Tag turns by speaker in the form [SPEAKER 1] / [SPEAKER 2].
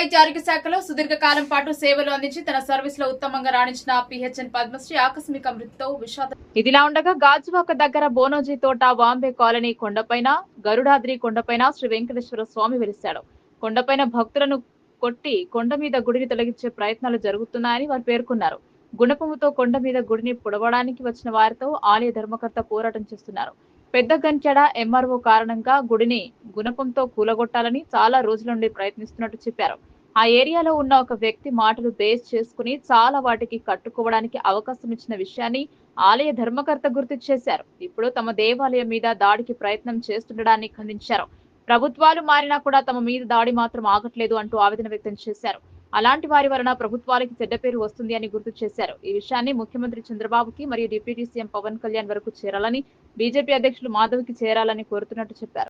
[SPEAKER 1] వైద్య ఆరోగ్య శాఖలో సుదీర్ఘకాలం పాటు సేవలు అందించి తన సర్వీస్లో ఉత్తమంగా రాణించిన పిహెచ్ఎన్ పద్మశ్రీ ఆకస్మిక మృతితో విషాదం ఇదిలా ఉండగా గాజువాక దగ్గర బోనోజీ తోట వాంబే కాలనీ కొండపైన గరుడాద్రి కొండపైన శ్రీ వెంకటేశ్వర స్వామి వెలిశాడు. కొండపైన భక్తులను కొట్టి కొండ మీద గుడిని తొలగించే ప్రయత్నాలు జరుగుతున్నాయని వారు పేర్కొన్నారు. గుణపముతో కొండ మీద గుడిని పొడవడానికి వచ్చిన వారితో ఆలయ ధర్మకర్త పోరాటం చేస్తున్నారు. పెద్ద గంచెడ ఎంఆర్ఓ కారణంగా గుడిని గుణపంతో కూలగొట్టాలని చాలా రోజుల నుండి ప్రయత్నిస్తున్నట్టు చెప్పారు. ఆ ఏరియాలో ఉన్న ఒక వ్యక్తి మాటలు బేస్ చేసుకుని చాలా వాటికి కట్టుకోవడానికి అవకాశం ఇచ్చిన విషయాన్ని ఆలయ ధర్మకర్త గుర్తు చేశారు. ఇప్పుడు తమ దేవాలయం మీద దాడికి ప్రయత్నం చేస్తుండడాన్ని ఖండించారు. ప్రభుత్వాలు మారినా కూడా తమ మీద దాడి మాత్రం ఆగట్లేదు అంటూ ఆవేదన వ్యక్తం చేశారు. అలాంటి వారి వలన ప్రభుత్వాలకి చెడ్డ పేరు వస్తుంది అని గుర్తు చేశారు. ఈ విషయాన్ని ముఖ్యమంత్రి చంద్రబాబుకి మరియు డిప్యూటీ సీఎం పవన్ కళ్యాణ్ వరకు చేరాలని బీజేపీ అధ్యక్షులు మాధవ్కి చేరాలని కోరుతున్నట్టు చెప్పారు.